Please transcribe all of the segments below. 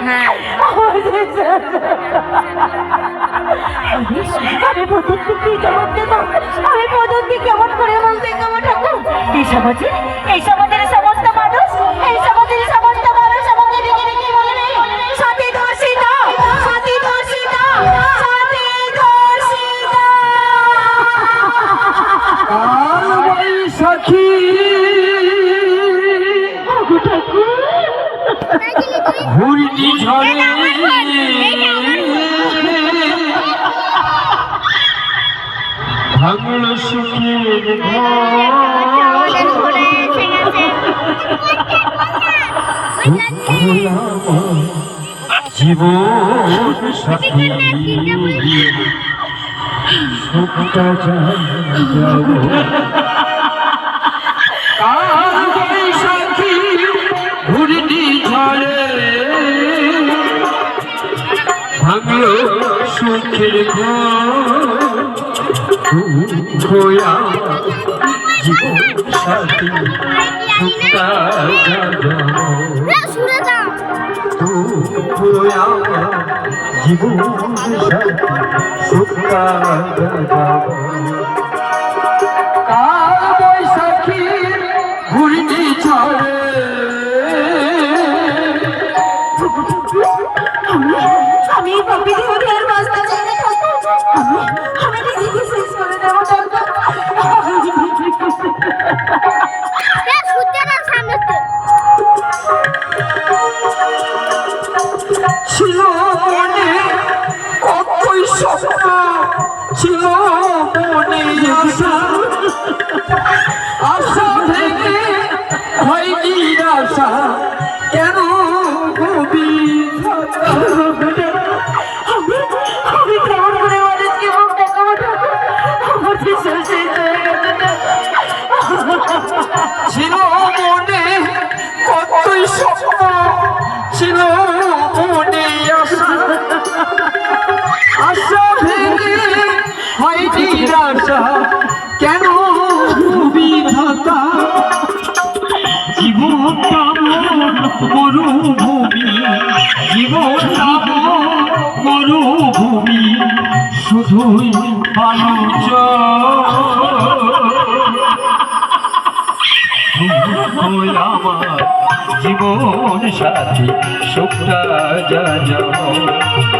হ্যাঁ। কেমন করে বলতে কেমন এই সমাজে? এই সমাজের ভাঙল সুখের জীবন সাথী সুখটা যাব ভাঙলো সুখের ঘোয়া জীবন সাথী যাব ঘোয়া জীবন সাথী সুখটা ছিল অনেক কতই স্বপ্ন ছিল। কেন বিধাতা জীবন মরুভূমি জীবন মরুভূমি শুধুই মানুষ জীবন সাথী সুখটা যাব কাল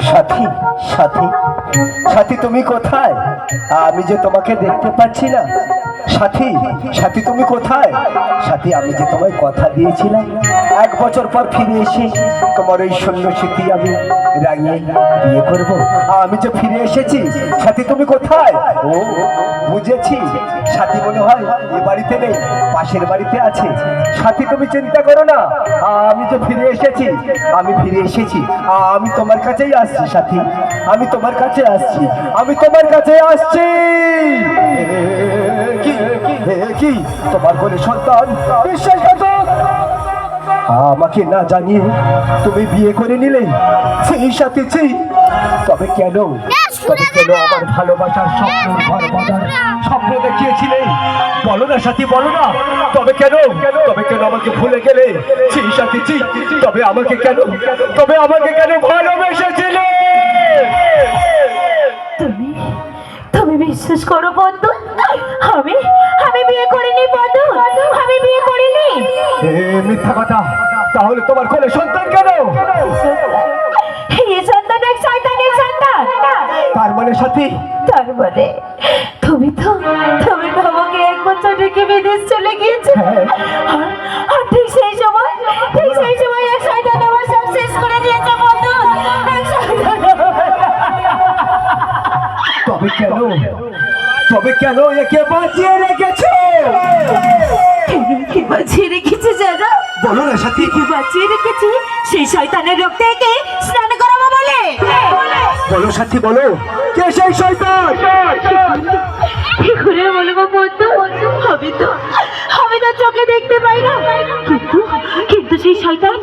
সাথী সাথী সাথী তুমি কোথায়? আমি যে তোমাকে দেখতে পাচ্ছি না সাথী সাথী তুমি কোথায়? সাথী, আমি যে তোমায় কথা দিয়েছিলাম, এক বছর পর ফিরে এসে তোমার ওই সৈন্য স্মৃতি আমি রাঙিয়ে বিয়ে করব। আমি যে ফিরে এসেছি, সাথী তুমি কোথায়? ও, বুঝেছি। সাথী মনে হয় এ বাড়িতে নেই, পাশের বাড়িতে আছে। সাথী, তুমি চিন্তা করো না, আমি যে ফিরে এসেছি, আমি ফিরে এসেছি। আমি তোমার কাছেই আসছি, সাথী। আমি তোমার কাছে আসছি, আমি তোমার কাছে আসছি। কি কি- কি তোমার বলে সন্তান বিশ্বাসঘাতক আমাকে না জানিয়ে তুমি বিয়ে করে নিলে সেই সাথে সেই। তবে কেন তবে কেন আমার ভালোবাসার স্বপ্ন ঘর বাঁধার স্বপ্ন দেখিয়েছিলে। বলো না সাথী বলো না। তবে কেন তবে কেন আমাকে ভুলে গেলে সেই সাথে ছি তবে আমাকে কেন তবে আমাকে কেন ভালোবেসেছিলে? তুমি বিশ্বাস করো বন্ধু। আমি আমি বিয়ে করিনি বন্ধু। আমি বিয়ে করিনি। এ মিথ্যা কথা। তাহলে তোমার কোলে সন্তান কেন? এই সন্তান এক শয়তানের সন্তান। তার মানে সাথী তার মানে তুমি তো তুমি তো আমাকে এক বছর রেখে বিদেশ চলে গিয়েছে কেন একে বাঁচিয়ে রেখেছো? কি বাঁচিয়ে রেখেছে জানো? বলো না সাথী। কি বাঁচিয়ে রেখেছি? সেই শয়তানের রোগ থেকে স্নান করাবো বলে। বলো সাথী বলো। কে সেই শয়তান? কি করে বলব বন্ধু? আমি তো আমি তো চোখে দেখতে পাই না। কিন্তু কিন্তু সেই শয়তান